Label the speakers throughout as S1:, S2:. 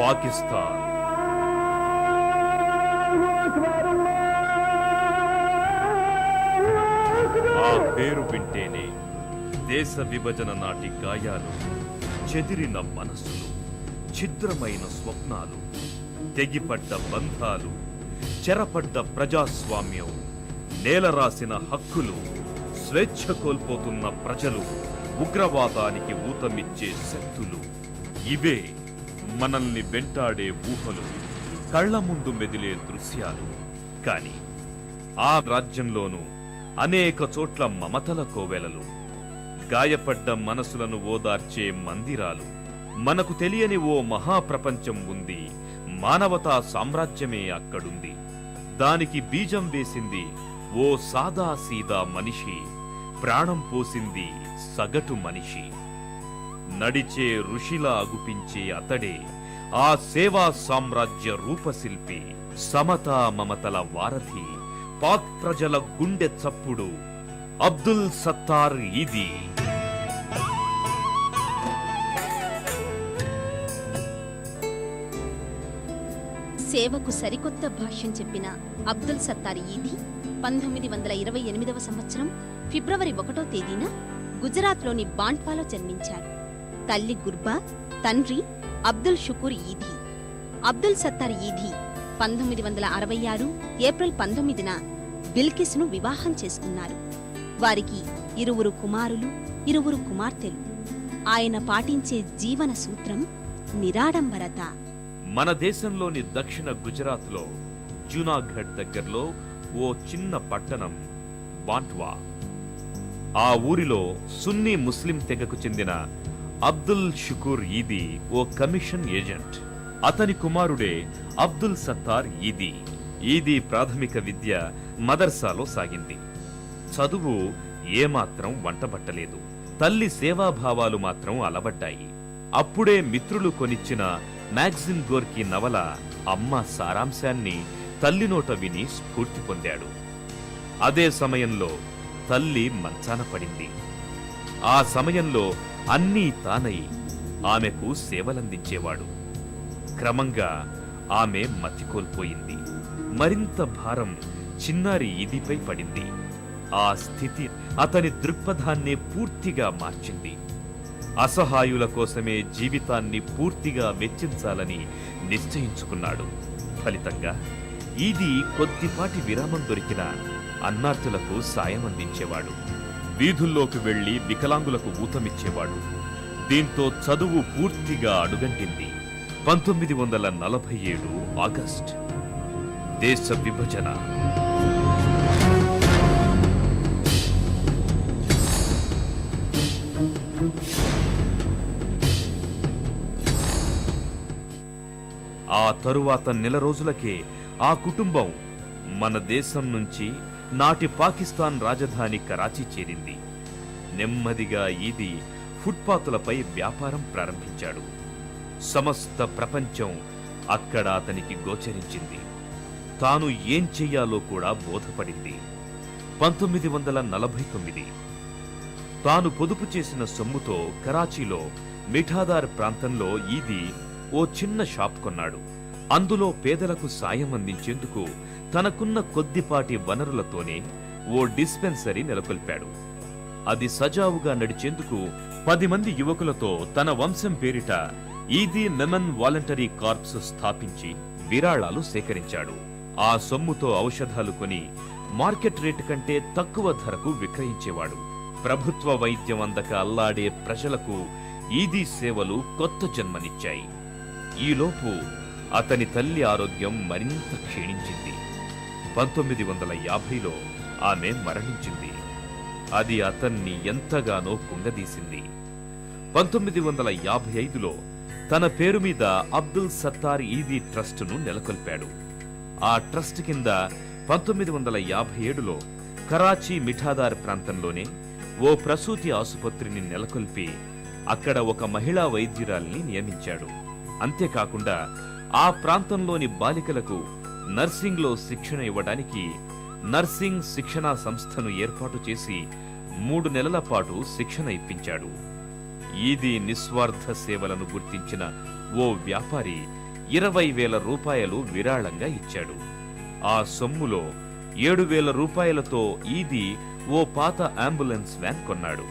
S1: పాకిస్తాన్. ఆ పేరు వింటేనే దేశ విభజన నాటి గాయాలు చెదిరిన మనసులు ఛిద్రమైన స్వప్నాలు తెగిపడ్డ బంధాలు చెరపడ్డ ప్రజాస్వామ్యం నేలరాసిన హక్కులు స్వేచ్ఛ కోల్పోతున్న ప్రజలు ఉగ్రవాదానికి ఊతమిచ్చే శక్తులు. ఇవే మనల్ని వెంటాడే ఊహలు కళ్ళ ముందు మెదిలే దృశ్యాలు. కాని ఆ రాజ్యంలోనూ అనేక చోట్ల మమతల కోవెలలు గాయపడ్డ మనసులను ఓదార్చే మందిరాలు. మనకు తెలియని ఓ మహాప్రపంచం ఉంది మానవతా సామ్రాజ్యమే అక్కడుంది. దానికి బీజం వేసింది ఓ సాదా సీదా మనిషి ప్రాణం పోసింది సగటు మనిషి. నడిచే ఋషిలా అగుపించే అతడే. ఆ సేవా సామ్రాజ్య రూపశిల్పి సమతా మమతల వారధి పాక్ ప్రజల గుండె చప్పుడు అబ్దుల్ సత్తార్ ఇది
S2: సేవకు సరికొత్త భాష్యం చెప్పిన అబ్దుల్ సత్తార్ ఈది పంతొమ్మిది వందల ఇరవై ఎనిమిదవ సంవత్సరం ఫిబ్రవరి ఒకటో తేదీన గుజరాత్లోని బాంట్వాలో జన్మించారు. తల్లి గుర్బా తండ్రి అబ్దుల్ షుకూర్ ఈధీ అబ్దుల్ సత్తార్ ఈధీ పంతొమ్మిది వందల అరవై ఆరు ఏప్రిల్ పంతొమ్మిదిన బిల్కిస్ను వివాహం చేసుకున్నారు. వారికి ఇరువురు కుమారులు ఇరువురు కుమార్తెలు. ఆయన పాటించే జీవన సూత్రం నిరాడంబరత.
S1: మన దేశంలోని దక్షిణ గుజరాత్లో జూనాఘడ్ దగ్గరలో ఓ చిన్న పట్టణం బాంట్వా ఆ ఊరిలో సున్నీ ముస్లిం తెగకు చెందిన అబ్దుల్ షుకూర్ ఈది ఓ కమిషన్ ఏజెంట్. అతని కుమారుడే అబ్దుల్ సత్తార్ ఈది. ఈది ప్రాథమిక విద్య మదర్సాలో సాగింది. చదువు ఏమాత్రం వంటబట్టలేదు. తల్లి సేవాభావాలు మాత్రం అలవడ్డాయి. అప్పుడే మిత్రులు కొనిచ్చిన మ్యాగ్జిన్ గోర్కి నవల అమ్మ సారాంశాన్ని తల్లి నోట విని స్ఫూర్తి పొందాడు. అదే సమయంలో తల్లి మంచాన పడింది. ఆ సమయంలో అన్నీ తానై ఆమెకు సేవలందించేవాడు. క్రమంగా ఆమె మతి కోల్పోయింది. మరింత భారం చిన్నారి ఇదిపై పడింది. ఆ స్థితి అతని దృక్పథాన్నే పూర్తిగా మార్చింది. అసహాయుల కోసమే జీవితాన్ని పూర్తిగా వెచ్చించాలని నిశ్చయించుకున్నాడు. ఫలితంగా ఇది కొద్దిపాటి విరామం దొరికిన అన్నార్థులకు సాయం అందించేవాడు వీధుల్లోకి వెళ్ళి వికలాంగులకు ఊతమిచ్చేవాడు. దీంతో చదువు పూర్తిగా అడుగంటింది. పంతొమ్మిది వందల నలభై ఏడు ఆగస్ట్. దేశ విభజన. ఆ తరువాత నెల రోజులకే ఆ కుటుంబం మన దేశం నుంచి నాటి పాకిస్తాన్ రాజధాని కరాచీ చేరింది. నెమ్మదిగా ఈది ఫుట్పాతులపై వ్యాపారం ప్రారంభించాడు. సమస్త ప్రపంచం అక్కడ అతనికి గోచరించింది. తాను ఏం చెయ్యాలో కూడా బోధపడింది. పంతొమ్మిది వందల నలభై తొమ్మిది. తాను పొదుపు చేసిన సొమ్ముతో కరాచీలో మిఠాదార్ ప్రాంతంలో ఈది ఓ చిన్న షాప్ కొన్నాడు. అందులో పేదలకు సాయం అందించేందుకు తనకున్న కొద్దిపాటి వనరులతోనే ఓ డిస్పెన్సరీ నెలకొల్పాడు. అది సజావుగా నడిచేందుకు పది మంది యువకులతో తన వంశం పేరిట ఈదీ మెమన్ వాలంటరీ కార్ప్స్ స్థాపించి విరాళాలు సేకరించాడు. ఆ సొమ్ముతో ఔషధాలు కొని మార్కెట్ రేటు కంటే తక్కువ ధరకు విక్రయించేవాడు. ప్రభుత్వ వైద్యం అందక అల్లాడే ప్రజలకు ఈదీ సేవలు కొత్త జన్మనిచ్చాయి. ఈలోపు అతని తల్లి ఆరోగ్యం మరింత క్షీణించింది. పంతొమ్మిది వందల యాభైలో ఆమె మరణించింది. అది అతన్ని ఎంతగానో కుంగదీసింది. పంతొమ్మిది వందల యాభై ఐదులో తన పేరు మీద అబ్దుల్ సత్తార్ ఈదీ ట్రస్టును నెలకొల్పాడు. ఆ ట్రస్ట్ కింద పంతొమ్మిది వందల యాభై ఏడులో కరాచీ మిఠాదార్ ప్రాంతంలోనే ఓ ప్రసూతి ఆసుపత్రిని నెలకొల్పి అక్కడ ఒక మహిళా వైద్యురాల్ని నియమించాడు. అంతేకాకుండా ఆ ప్రాంతంలోని బాలికలకు నర్సింగ్లో శిక్షణ ఇవ్వడానికి నర్సింగ్ శిక్షణా సంస్థను ఏర్పాటు చేసి మూడు నెలల పాటు శిక్షణ ఇప్పించాడు. ఈది నిస్వార్థ సేవలను గుర్తించిన ఓ వ్యాపారి ఇరవై వేల రూపాయలు విరాళంగా ఇచ్చాడు. ఆ సొమ్ములో ఏడు వేల రూపాయలతో ఈది ఓ పాత అంబులెన్స్ వ్యాన్ కొన్నాడు.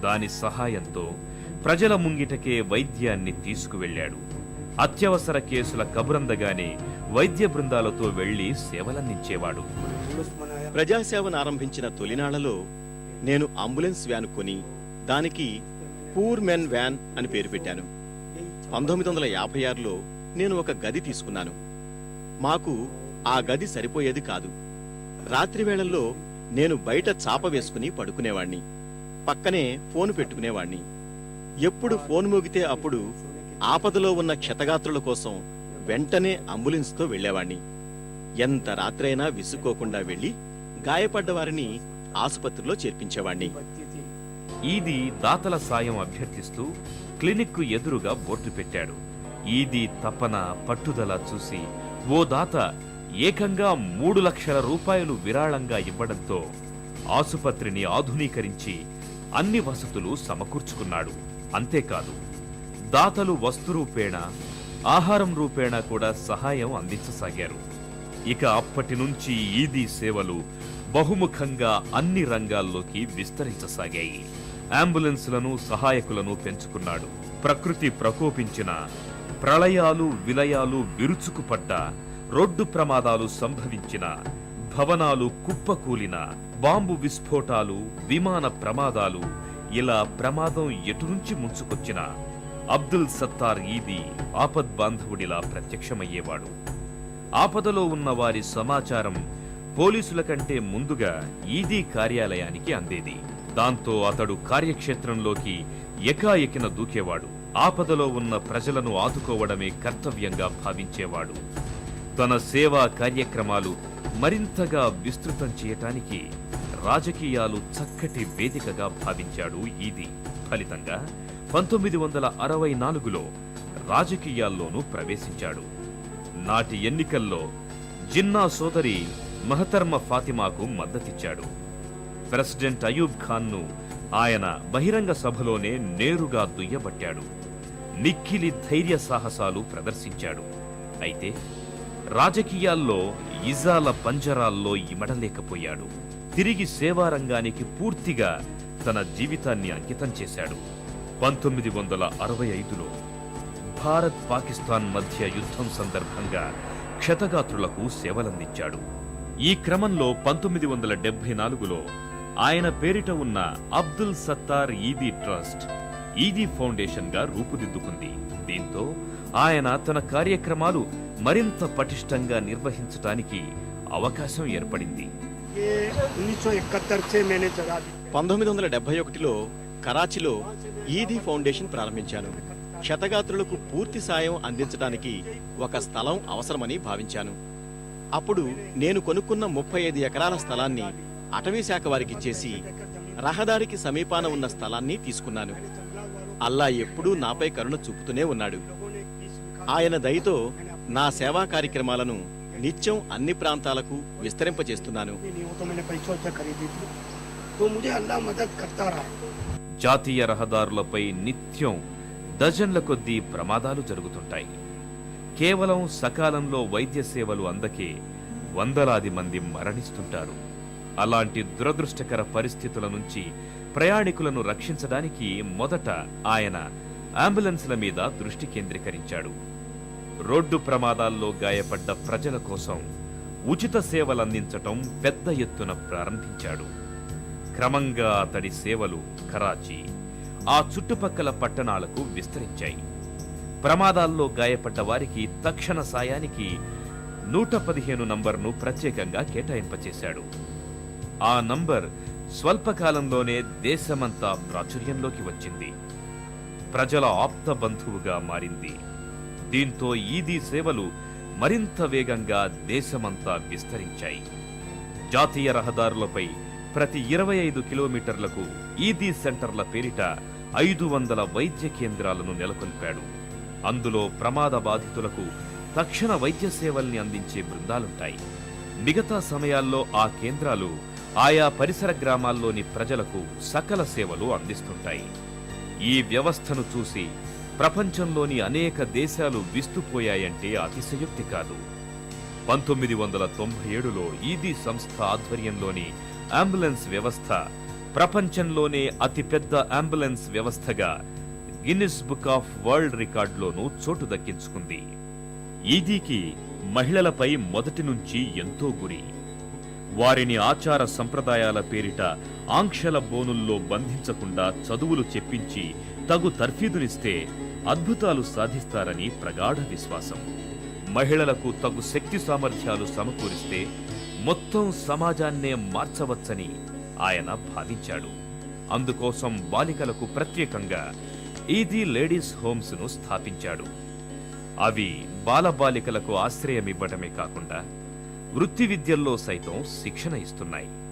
S1: దాని సహాయంతో ప్రజల ముంగిటకే వైద్యాన్ని తీసుకువెళ్ళాడు. అత్యవసర కేసుల కబురందగానే వైద్య బృందాలతో వెళ్ళి సేవలందించేవాడు.
S3: ప్రజాసేవను ఆరంభించిన తొలినాళ్ళలో నేను అంబులెన్స్ వ్యాన్ కొని దానికి పూర్ మెన్ వ్యాన్ అని పేరు పెట్టాను. పంతొమ్మిది వందల యాభై ఆరులో నేను ఒక గది తీసుకున్నాను. మాకు ఆ గది సరిపోయేది కాదు. రాత్రి వేళల్లో నేను బయట చాప వేసుకుని పడుకునేవాణ్ణి. పక్కనే ఫోన్ పెట్టుకునేవాణ్ణి. ఎప్పుడు ఫోన్ మోగితే అప్పుడు ఆపదలో ఉన్న క్షతగాత్రుల కోసం వెంటనే అంబులెన్స్తో వెళ్ళేవాణ్ణి. ఎంత రాత్రైనా విసుక్కోకుండా వెళ్ళి గాయపడ్డ వారిని ఆసుపత్రిలో చేర్పించేవాణ్ణి.
S1: ఈది దాతల సాయం అభ్యర్థిస్తూ క్లినిక్కు ఎదురుగా బోర్డు పెట్టాడు. ఈది తపన పట్టుదల చూసి ఓ దాత ఏకంగా మూడు లక్షల రూపాయలు విరాళంగా ఇవ్వడంతో ఆసుపత్రిని ఆధునీకరించి అన్ని వసతులు సమకూర్చుకున్నాడు. అంతేకాదు దాతలు వస్తు రూపేణ ఆహారం రూపేణ కూడా సహాయం అందించసాగారు. ఇక అప్పటి నుంచి ఈదీ సేవలు బహుముఖంగా అన్ని రంగాల్లోకి విస్తరించసాగాయి. అంబులెన్స్లను సహాయకులను పెంచుకున్నాడు. ప్రకృతి ప్రకోపించిన ప్రళయాలు విలయాలు విరుచుకుపడ్డ రోడ్డు ప్రమాదాలు సంభవించిన భవనాలు కుప్పకూలిన బాంబు విస్ఫోటాలు విమాన ప్రమాదాలు ఇలా ప్రమాదం ఎటు నుంచి ముంచుకొచ్చిన అబ్దుల్ సత్తార్ ఈది ఆపద్బాంధవుడిలా ప్రత్యక్షమయ్యేవాడు. ఆపదలో ఉన్న వారి సమాచారం పోలీసుల కంటే ముందుగా ఈదీ కార్యాలయానికి అందేది. దాంతో అతడు కార్యక్షేత్రంలోకి ఎకాఎకిన దూకేవాడు. ఆపదలో ఉన్న ప్రజలను ఆదుకోవడమే కర్తవ్యంగా భావించేవాడు. తన సేవా కార్యక్రమాలు మరింతగా విస్తృతం చేయటానికి రాజకీయాలు చక్కటి వేదికగా భావించాడు ఈది ఫలితంగా పంతొమ్మిది వందల అరవై నాలుగులో రాజకీయాల్లోనూ ప్రవేశించాడు. నాటి ఎన్నికల్లో జిన్నా సోదరి మహతర్మ ఫాతిమాకు మద్దతిచ్చాడు. ప్రెసిడెంట్ అయూబ్ ఖాన్ను ఆయన బహిరంగ సభలోనే నేరుగా దుయ్యబట్టాడు. మిక్కిలి ధైర్య సాహసాలు ప్రదర్శించాడు. అయితే రాజకీయాల్లో ఇజాల పంజరాల్లో ఇమడలేకపోయాడు. తిరిగి సేవారంగానికి పూర్తిగా తన జీవితాన్ని అంకితం చేశాడు. పంతొమ్మిది వందల అరవై ఐదులో భారత్ పాకిస్తాన్ మధ్య యుద్ధం సందర్భంగా క్షతగాత్రులకు సేవలందించాడు. ఈ క్రమంలో పంతొమ్మిది వందల డెబ్బై నాలుగులో ఆయన పేరిట ఉన్న అబ్దుల్ సత్తార్ ఈదీ ట్రస్ట్ ఈదీ ఫౌండేషన్గా రూపుదిద్దుకుంది. దీంతో ఆయన తన కార్యక్రమాలు మరింత పటిష్టంగా నిర్వహించటానికి అవకాశం ఏర్పడింది.
S3: పంతొమ్మిది వందల డెబ్బై ఒకటిలో కరాచీలో ఈదీ ఫౌండేషన్ ప్రారంభించాను. క్షతగాత్రులకు పూర్తి సాయం అందించడానికి ఒక స్థలం అవసరమని భావించాను. అప్పుడు నేను కొనుక్కున్న ముప్పై ఐదు ఎకరాల స్థలాన్ని అటవీ శాఖ వారికిచ్చేసి రహదారికి సమీపాన ఉన్న స్థలాన్ని తీసుకున్నాను. అల్లా ఎప్పుడూ నాపై కరుణ చూపుతూనే ఉన్నాడు. ఆయన దయతో నా సేవా కార్యక్రమాలను నిత్యం అన్ని ప్రాంతాలకు విస్తరింపజేస్తున్నాను.
S1: జాతీయ రహదారులపై నిత్యం డజన్ల కొద్దీ ప్రమాదాలు జరుగుతుంటాయి. కేవలం సకాలంలో వైద్య సేవలు అందకే వందలాది మంది మరణిస్తుంటారు. అలాంటి దురదృష్టకర పరిస్థితుల నుంచి ప్రయాణికులను రక్షించడానికి మొదట ఆయన అంబులెన్స్ల మీద దృష్టి కేంద్రీకరించాడు. రోడ్డు ప్రమాదాల్లో గాయపడ్డ ప్రజల కోసం ఉచిత సేవలందించటం పెద్ద ఎత్తున ప్రారంభించాడు. క్రమంగా అతడి సేవలు కరాచీ ఆ చుట్టుపక్కల పట్టణాలకు విస్తరించాయి. ప్రమాదాల్లో గాయపడ్డ వారికి తక్షణ సాయానికి నూట పదిహేను నంబర్ను ప్రత్యేకంగా కేటాయింపచేశాడు. ఆ నంబర్ స్వల్పకాలంలోనే దేశమంతా ప్రాచుర్యంలోకి వచ్చింది. ప్రజల ఆప్త బంధువుగా మారింది. దీంతో ఈదీ సేవలు మరింత వేగంగా దేశమంతా విస్తరించాయి. జాతీయ రహదారులపై ప్రతి ఇరవై ఐదు కిలోమీటర్లకు ఈదీ సెంటర్ల పేరిట ఐదు వందల వైద్య కేంద్రాలను నెలకొల్పాడు. అందులో ప్రమాద బాధితులకు తక్షణ వైద్య సేవల్ని అందించే బృందాలుంటాయి. మిగతా సమయాల్లో ఆ కేంద్రాలు ఆయా పరిసర గ్రామాల్లోని ప్రజలకు సకల సేవలు అందిస్తుంటాయి. ఈ వ్యవస్థను చూసి ప్రపంచంలోని అనేక దేశాలు విస్తుపోయాయంటే అతిశయోక్తి కాదు. పంతొమ్మిది వందల తొంభై ఏడులో ఈదీ సంస్థ ఆధ్వర్యంలోని అంబులెన్స్ వ్యవస్థ ప్రపంచంలోనే అతిపెద్ద అంబులెన్స్ వ్యవస్థగా గిన్నిస్ బుక్ ఆఫ్ వరల్డ్ రికార్డులోనూ చోటు దక్కించుకుంది. ఈదీకి మహిళలపై మొదటి నుంచి ఎంతో గురి. వారిని ఆచార సంప్రదాయాల పేరిట ఆంక్షల బోనుల్లో బంధించకుండా చదువులు చెప్పించి తగు తర్ఫీదునిస్తే అద్భుతాలు సాధిస్తారని ప్రగాఢ విశ్వాసం. మహిళలకు తగు శక్తి సామర్థ్యాలు సమకూరిస్తే మొత్తం సమాజాన్నే మార్చవచ్చని ఆయన భావించాడు. అందుకోసం బాలికలకు ప్రత్యేకంగా ఈది లేడీస్ హోమ్స్ను స్థాపించాడు. అవి బాలబాలికలకు ఆశ్రయమివ్వటమే కాకుండా వృత్తి విద్యల్లో సైతం శిక్షణ ఇస్తున్నాయి.